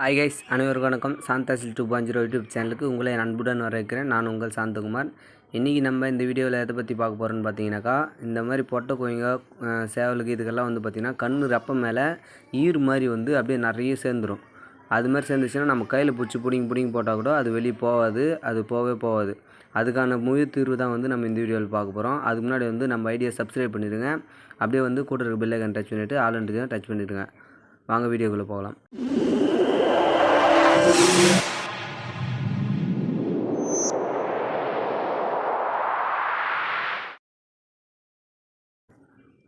Hi guys அனைவருக்கும் வணக்கம். சாந்தாசில் டூ பாயிண்ட் ஜீரோ யூடியூப் சேனலுக்கு உங்களை என் அன்புடன் வரவேற்கிறேன். நான் உங்கள் சாந்தகுமார். இன்றைக்கி நம்ம இந்த வீடியோவில் எதை பற்றி பார்க்க போகிறோன்னு பார்த்தீங்கன்னாக்கா இந்த மாதிரி பொட்டை கோயிங்க சேவலுக்கு இதுக்கெல்லாம் வந்து பார்த்திங்கன்னா கண் ரப்ப மேலே ஈர் மாதிரி வந்து அப்படியே நிறைய சேர்ந்துடும் அது மாதிரி சேர்ந்துச்சுன்னா நம்ம கையில் பிடிச்சி பிடிங்கி பிடிங்கி போட்டால் கூட அது வெளியே போகாது அது போகவே போகாது. அதுக்கான முழு தீர்வு தான் வந்து நம்ம இந்த வீடியோவில் பார்க்க போகிறோம் அதுக்கு முன்னாடி வந்து நம்ம ஐடியா சப்ஸ்கிரைப் பண்ணிடுங்க. அப்படியே வந்து கூட இருக்க பில்லைக்கன் டச் பண்ணிவிட்டு ஆல்ரெடி டச் பண்ணிடுங்க. வாங்க வீடியோக்குள்ளே போகலாம்.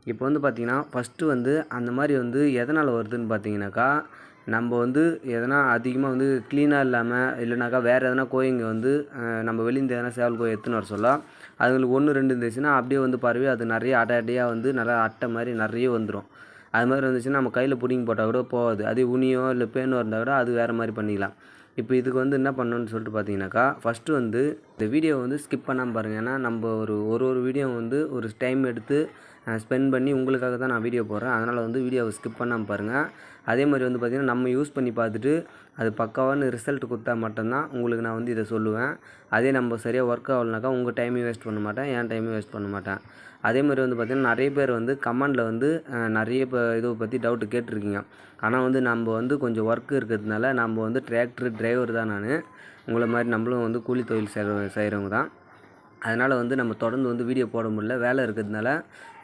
இப்போ வந்து பார்த்திங்கன்னா ஃபஸ்ட்டு வந்து அந்த மாதிரி வந்து எதனால் வருதுன்னு பார்த்தீங்கன்னாக்கா நம்ம வந்து எதனா அதிகமாக வந்து க்ளீனாக இல்லாமல் இல்லைனாக்கா வேறு எதனா கோயிங்க வந்து நம்ம வெளியிருந்து எதனா சேவல் கோயில் எடுத்துன்னு வர சொல்லலாம் அதுங்களுக்கு ஒன்று ரெண்டு இருந்துச்சுன்னா அப்படியே வந்து பரவி அது நிறைய அடை வந்து நல்லா அட்டை மாதிரி நிறைய வந்துடும் அது மாதிரி இருந்துச்சுன்னா நம்ம கையில் பிடிங்கி போட்டால் கூட போகாது. அதே உனியோ இல்லை பேனோ இருந்தால் கூட அது வேறு மாதிரி பண்ணிக்கலாம். இப்போ இதுக்கு வந்து என்ன பண்ணணும்னு சொல்லிட்டு பார்த்தீங்கன்னாக்கா ஃபஸ்ட்டு வந்து இந்த வீடியோ வந்து ஸ்கிப் பண்ணாமல் பாருங்கள் ஏன்னா நம்ம ஒரு ஒரு ஒரு வீடியோ வந்து ஒரு டைம் எடுத்து ஸ்பெண்ட் பண்ணி உங்களுக்காக தான் நான் வீடியோ போடுறேன். அதனால் வந்து வீடியோவை ஸ்கிப் பண்ணாமல் பாருங்கள் அதே மாதிரி வந்து பார்த்திங்கன்னா நம்ம யூஸ் பண்ணி பார்த்துட்டு அது பக்காவான ரிசல்ட் கொடுத்தா மட்டும்தான் உங்களுக்கு நான் வந்து இதை சொல்லுவேன். அதே நம்ம சரியாக ஒர்க் ஆகலனாக்கா உங்கள் டைமையும் வேஸ்ட் பண்ண மாட்டேன். என் டைமையும் வேஸ்ட் பண்ண மாட்டேன். அதே மாதிரி வந்து பார்த்திங்கன்னா நிறைய பேர் வந்து கமெண்டில் வந்து நிறைய இப்போ இதை பற்றி டவுட்டு கேட்டிருக்கீங்க. ஆனால் வந்து நம்ம வந்து கொஞ்சம் ஒர்க் இருக்கிறதுனால நம்ம வந்து டிராக்டர் டிரைவர் தான் நான். உங்களை மாதிரி நம்மளும் வந்து கூலி தொழில் செய்கிற செய்கிறவங்க தான். அதனால் வந்து நம்ம தொடர்ந்து வந்து வீடியோ போட முடியல. வேலை இருக்கிறதுனால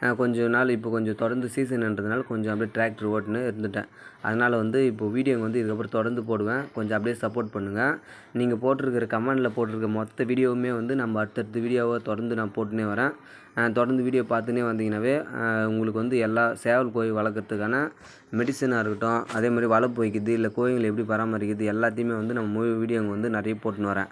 கொஞ்சம் கொஞ்ச நாள் இப்போ கொஞ்சம் தொடர்ந்து சீசன்ன்றதுனால கொஞ்சம் அப்படியே டிராக்டர் ஓட்டுன்னு இருந்துட்டேன். அதனால் வந்து இப்போ வீடியோ வந்து இதுக்கப்புறம் தொடர்ந்து போடுவேன். கொஞ்சம் அப்படியே சப்போர்ட் பண்ணுங்கள் நீங்கள் போட்டிருக்கிற கமெண்டில் போட்டிருக்க மொத்த வீடியோவுமே வந்து நம்ம அடுத்தடுத்த வீடியோவை தொடர்ந்து நான் போட்டுனே வரேன். தொடர்ந்து வீடியோ பார்த்துனே வந்தீங்கன்னாவே உங்களுக்கு வந்து எல்லா சேவல் கோழி வளர்க்குறதுக்கான மெடிசனாக இருக்கட்டும் அதே மாதிரி வளர்ப்பு வைக்கிறது இல்லை கோயில்களை எப்படி பராமரிக்கிறது எல்லாத்தையுமே வந்து நம்ம முழு வீடியோங்க வந்து நிறைய போட்டுன்னு வரேன்.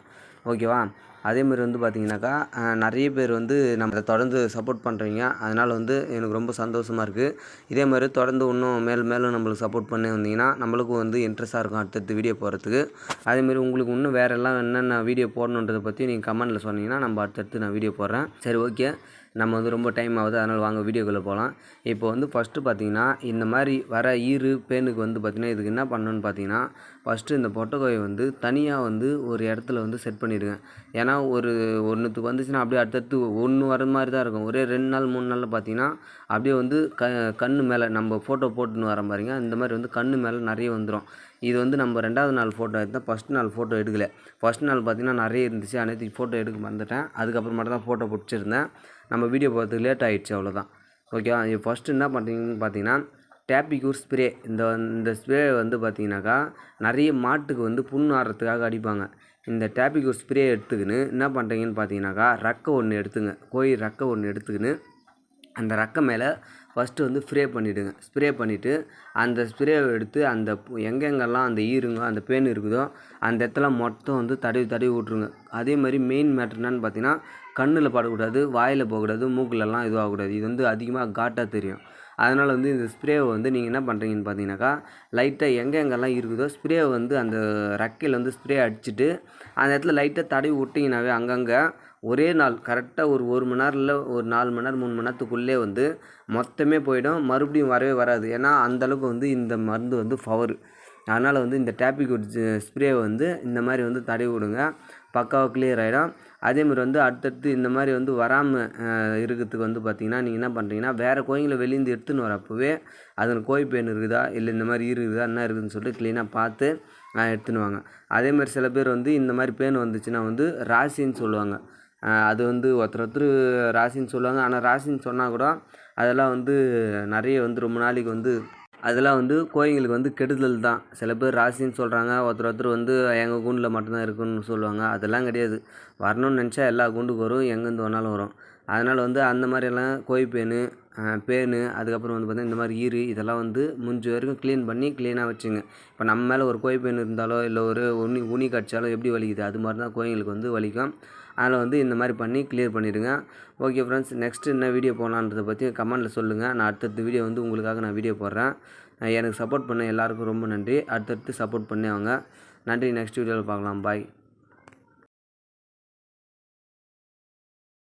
ஓகேவா அதே மாதிரி வந்து பார்த்தீங்கன்னாக்கா நிறைய பேர் வந்து நம்ம அதை தொடர்ந்து சப்போர்ட் பண்ணுறீங்க அதனால் வந்து எனக்கு ரொம்ப சந்தோஷமாக இருக்குது இதே மாதிரி தொடர்ந்து இன்னும் மேலும் மேலும் நம்மளுக்கு சப்போர்ட் பண்ணி வந்தீங்கன்னா நம்மளுக்கும் வந்து இன்ட்ரெஸ்ட்டாக இருக்கும் அடுத்தடுத்து வீடியோ போகிறதுக்கு அதேமாரி உங்களுக்கு இன்னும் வேறு எல்லாம் என்னென்ன வீடியோ போடணுன்றதை பற்றி நீங்கள் கமெண்ட்டில் சொன்னீங்கன்னா நம்ம அடுத்தடுத்து நான் வீடியோ போடுறேன். சரி ஓகே நம்ம வந்து ரொம்ப டைம் ஆகுது அதனால் வாங்க வீடியோக்குள்ளே போகலாம் இப்போ வந்து ஃபஸ்ட்டு பார்த்தீங்கன்னா இந்த மாதிரி வர ஈறு பேனுக்கு வந்து பார்த்திங்கன்னா இதுக்கு என்ன பண்ணணும்னு பார்த்தீங்கன்னா ஃபஸ்ட்டு இந்த பொட்டைக்கோயை வந்து தனியாக வந்து ஒரு இடத்துல வந்து செட் பண்ணிவிடுங்க ஏன்னா ஒரு ஒன்றுத்துக்கு வந்துச்சுன்னா அப்படியே அடுத்தடுத்து ஒன்று வர மாதிரி தான் இருக்கும். ஒரே ரெண்டு நாள் மூணு நாளில் பார்த்தீங்கன்னா அப்படியே வந்து க கண்ணு மேலே நம்ம ஃபோட்டோ போட்டுன்னு வர பாருங்க இந்த மாதிரி வந்து கண்ணு மேலே நிறைய வந்துடும் இது வந்து நம்ம ரெண்டாவது நாள் ஃபோட்டோ எடுத்தால் ஃபஸ்ட் நாள் ஃபோட்டோ எடுக்கல. ஃபஸ்ட் நாள் பார்த்தீங்கன்னா நிறைய இருந்துச்சு. அனைத்துக்கு ஃபோட்டோ எடுக்க மறந்துட்டேன். அதுக்கப்புறம் மட்டும் தான் ஃபோட்டோ பிடிச்சிருந்தேன். நம்ம வீடியோ போகிறதுக்கு லேட் ஆகிடுச்சு அவ்வளோதான் ஓகேவா இது ஃபஸ்ட்டு என்ன பண்ணுறீங்கன்னு பார்த்தீங்கன்னா டேப்பிக்யூர் ஸ்ப்ரே இந்த இந்த ஸ்ப்ரே வந்து பார்த்தீங்கன்னாக்கா நிறைய மாட்டுக்கு வந்து புண்ணு ஆடுறதுக்காக அடிப்பாங்க. இந்த டேப்பிக்யூர் ஸ்ப்ரே எடுத்துக்கின்னு என்ன பண்ணுறீங்கன்னு பார்த்தீங்கன்னாக்கா ரக்கை ஒன்று எடுத்துங்க. கோயில் ரக்கை ஒன்று எடுத்துக்கின்னு அந்த ரக்கை மேலே ஃபஸ்ட்டு வந்து ஸ்ப்ரே பண்ணிவிடுங்க ஸ்ப்ரே பண்ணிவிட்டு அந்த ஸ்ப்ரேவை எடுத்து அந்த எங்கெங்கெல்லாம் அந்த ஈருங்க அந்த பேன் இருக்குதோ அந்த இடத்துல மொத்தம் வந்து தடவி தடவி விட்ருங்க அதே மாதிரி மெயின் மேட்ரு என்னன்னு பார்த்தீங்கன்னா கண்ணில் படக்கூடாது வாயில் போகக்கூடாது மூக்கிலலாம் இதுவாகக்கூடாது. இது வந்து அதிகமாக காட்டாக தெரியும். அதனால் வந்து இந்த ஸ்ப்ரேவை வந்து நீங்கள் என்ன பண்ணுறீங்கன்னு பார்த்தீங்கன்னாக்கா லைட்டாக எங்கெங்கெல்லாம் இருக்குதோ ஸ்ப்ரேவை வந்து அந்த ரெக்கையில் வந்து ஸ்ப்ரே அடிச்சுட்டு அந்த இடத்துல லைட்டாக தடவி விட்டிங்கனாவே அங்கங்கே ஒரே நாள் கரெக்டாக ஒரு ஒரு மணி நேரம் இல்லை ஒரு நாலு மணி நேரம் மூணு மணி நேரத்துக்குள்ளே வந்து மொத்தமே போயிடும். மறுபடியும் வரவே வராது. ஏன்னா அந்தளவுக்கு வந்து இந்த மருந்து வந்து பவர் அதனால் வந்து இந்த டேப்பிக் ஸ்ப்ரே வந்து இந்த மாதிரி வந்து தடவி விடுங்க. பக்காவாக கிளியர் ஆகிடும் அதேமாதிரி வந்து அடுத்தடுத்து இந்த மாதிரி வந்து வராமல் இருக்கிறதுக்கு வந்து பார்த்திங்கன்னா நீங்கள் என்ன பண்ணுறீங்கன்னா வேறு கோயிங்களை வெளியேருந்து எடுத்துன்னு வரப்போவே அதில் கோழி பெயின் இருக்குதா? இல்லை இந்த மாதிரி இருக்குதா? என்ன இருக்குதுன்னு சொல்லிட்டு க்ளீனாக பார்த்து எடுத்துன்னு வாங்க. அதேமாதிரி சில பேர் வந்து இந்த மாதிரி பேன் வந்துச்சுன்னா வந்து ராசின்னு சொல்லுவாங்க. அது வந்து ஒருத்தர் ஒருத்தர் ராசின்னு சொல்லுவாங்க. ஆனால் ராசின்னு சொன்னால் கூட அதெல்லாம் வந்து நிறைய வந்து ரொம்ப நாளைக்கு வந்து அதெல்லாம் வந்து கோழிங்களுக்கு வந்து கெடுதல் தான். சில பேர் ராசின்னு சொல்கிறாங்க ஒருத்தர் ஒருத்தர் வந்து எங்கள் கூண்டில் மட்டும்தான் இருக்குன்னு சொல்லுவாங்க. அதெல்லாம் கிடையாது. வரணும்னு நினச்சா எல்லா கூண்டுக்கும் வரும் எங்கேருந்து வேணாலும் வரும். அதனால் வந்து அந்த மாதிரியெல்லாம் கோழி பேனு பேனு அதுக்கப்புறம் வந்து பார்த்தீங்கன்னா இந்த மாதிரி ஈரு இதெல்லாம் வந்து முடிஞ்ச வரைக்கும் க்ளீன் பண்ணி க்ளீனாக வச்சுங்க. இப்போ நம்ம மேலே ஒரு கோழி இருந்தாலோ இல்லை ஒரு உனி உனி கடிச்சாலோ எப்படி வலிக்குது? அது மாதிரி தான் கோயிலுக்கு வந்து வலிக்கும். அதில் வந்து இந்த மாதிரி பண்ணி கிளியர் பண்ணிவிடுங்க ஓகே ஃப்ரெண்ட்ஸ் நெக்ஸ்ட் என்ன வீடியோ போகலான்றதை பற்றி கமெண்ட்டில் சொல்லுங்கள் நான் அடுத்தடுத்த வீடியோ வந்து உங்களுக்காக நான் வீடியோ போடுறேன். எனக்கு சப்போர்ட் பண்ண எல்லாருக்கும் ரொம்ப நன்றி. அடுத்தடுத்து சப்போர்ட் பண்ணி அவங்க நன்றி. நெக்ஸ்ட் வீடியோவில் பார்க்கலாம். பாய்